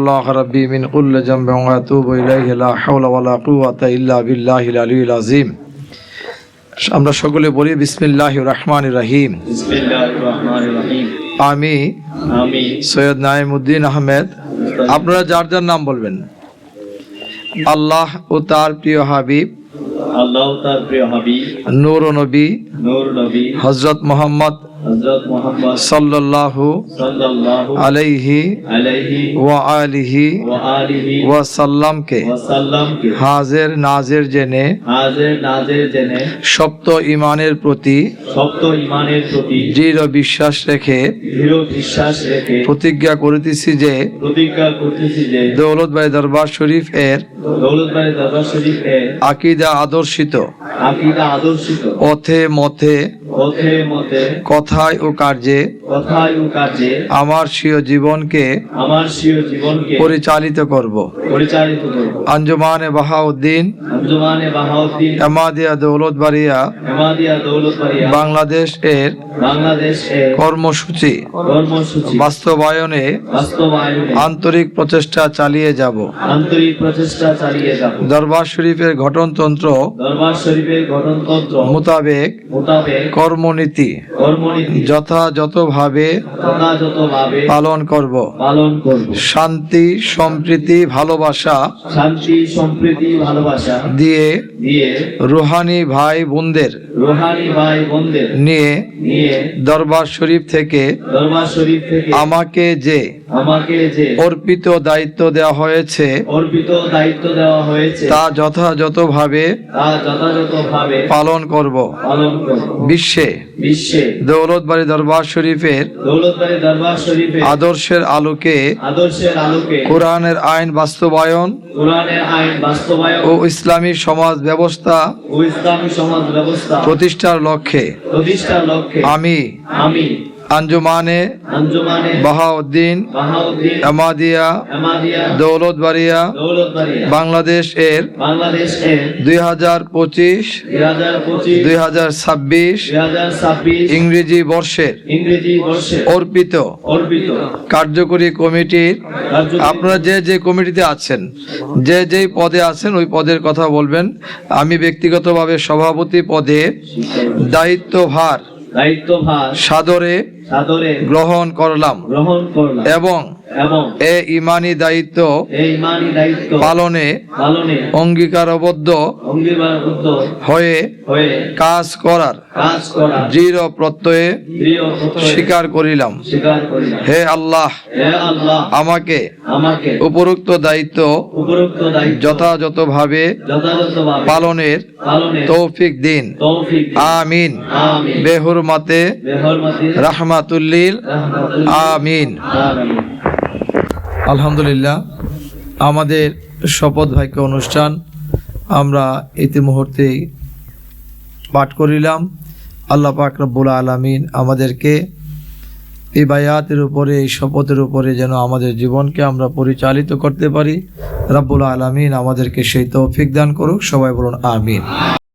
الله ربي من كل ذنب لا حول ولا بالله العلي العظيم আমরা সকলে বলি বিসমিল্লাহ রহমান রহিম। আমি সৈয়দ নাইমুদ্দিন আহমেদ। আপনারা যার যার নাম বলবেন? আল্লাহ ও তার প্রিয় হাবিব। আল্লাহ তার প্রিয় হাবিব। নূর নবী। নূর নবী। হযরত মুহাম্মদ সাল্লাল্লাহু আলাইহি ওয়া আলিহি ওয়া সাল্লামকে হাজের নাজের জেনে সপ্ত ইমানের প্রতি সপ্ত ইমানের প্রতি দৃঢ় বিশ্বাস রেখে দৃঢ় বিশ্বাস রেখে প্রতিজ্ঞা করিতেছি যে প্রতিজ্ঞা করতেছি যে দৌলত ভাই দরবার শরীফ এর দৌলতবাড়ি দরবার শরীফ এর আকিদা আদর্শিত। আকীদা আদর্শিত। পথে মথে কথায় ও কার্যে কথায় ও কাজে আমার স্বীয় জীবনকে আমার স্বীয় জীবনকে পরিচালিত করব। পরিচালিত করব। আঞ্জুমানে বাহাউদ্দিন আঞ্জুমানে বাহাউদ্দিন এমাদিয়া দৌলত বাড়িয়া হেমাদিয়া দৌলতবাড়িয়া বাংলাদেশ এর বাংলাদেশ এর কর্মসূচি কর্মসূচি বাস্তবায়নে বাস্তবায়নে আন্তরিক প্রচেষ্টা চালিয়ে যাব। আন্তরিক প্রচেষ্টা চালিয়ে যাব। দরবার শরীফের গঠনতন্ত্র দরবার শরীফের গঠনতন্ত্র মোতাবেক মোতাবেক কর্মনীতি যথাযথভাবে পালন করব। শান্তি সম্প্রীতি ভালোবাসা শান্তি সম্প্রীতি ভালোবাসা দিয়ে রুহানি ভাই বোনদের রোহানি ভাই বোনদের নিয়ে নিয়ে দরবার শরীফ থেকে দরবার শরীফ থেকে আমাকে যে আমাকে যে অর্পিত দায়িত্ব দেওয়া হয়েছে অর্পিত দায়িত্ব দেওয়া হয়েছে তা যথাযথভাবে তা যথাযথভাবে পালন করব। পালন করব। বিশ্বে বিশ্বে। দৌলতবাড়ি দরবার শরীফের দৌলতবাড়ি দরবার শরীফের আদর্শের আলোকে আদর্শের আলোকে কোরআনের আইন বাস্তবায়ন কোরআনের আইন বাস্তবায়ন ও ইসলামী সমাজ ব্যবস্থা ও ইসলামী সমাজ ব্যবস্থা প্রতিষ্ঠার লক্ষ্যে। প্রতিষ্ঠার লক্ষ্যে। আমি আমি আঞ্জুমানে বাহাউদ্দিন আমাদিয়া দৌলতবাড়িয়া বাংলাদেশ এর দুই হাজার পঁচিশ দুই হাজার ছাব্বিশ ইংরেজি বর্ষের বর্ষে অর্পিত কার্যকরী কমিটির আপনারা যে যে কমিটিতে আছেন যে যেই পদে আছেন ওই পদের কথা বলবেন। আমি ব্যক্তিগতভাবে সভাপতি পদে দায়িত্বভার দায়িত্বভার সাদরে গ্রহণ করলাম এবং এ ইমানি দায়িত্ব পালনে অঙ্গীকারবদ্ধ হয়ে কাজ করার দৃঢ় প্রত্যয়ে স্বীকার করিলাম। হে আল্লাহ আমাকে উপরোক্ত দায়িত্ব যথাযথভাবে পালনের তৌফিক দিন। আমিন। বেহুরমাতে বেহরমতি আমিন। আলহামদুলিল্লাহ, আমাদের শপথ ভাগ্য অনুষ্ঠান আমরা ইতি মুহূর্তে পাঠ করিলাম। আল্লাহ পাক রব্বুল আলমিন আমাদেরকে এই বায়াতের উপরে, এই শপথের উপরে যেন আমাদের জীবনকে আমরা পরিচালিত করতে পারি। রব্বুল আলমিন আমাদেরকে সেই তৌফিক দান করুক। সবাই বলুন আমিন।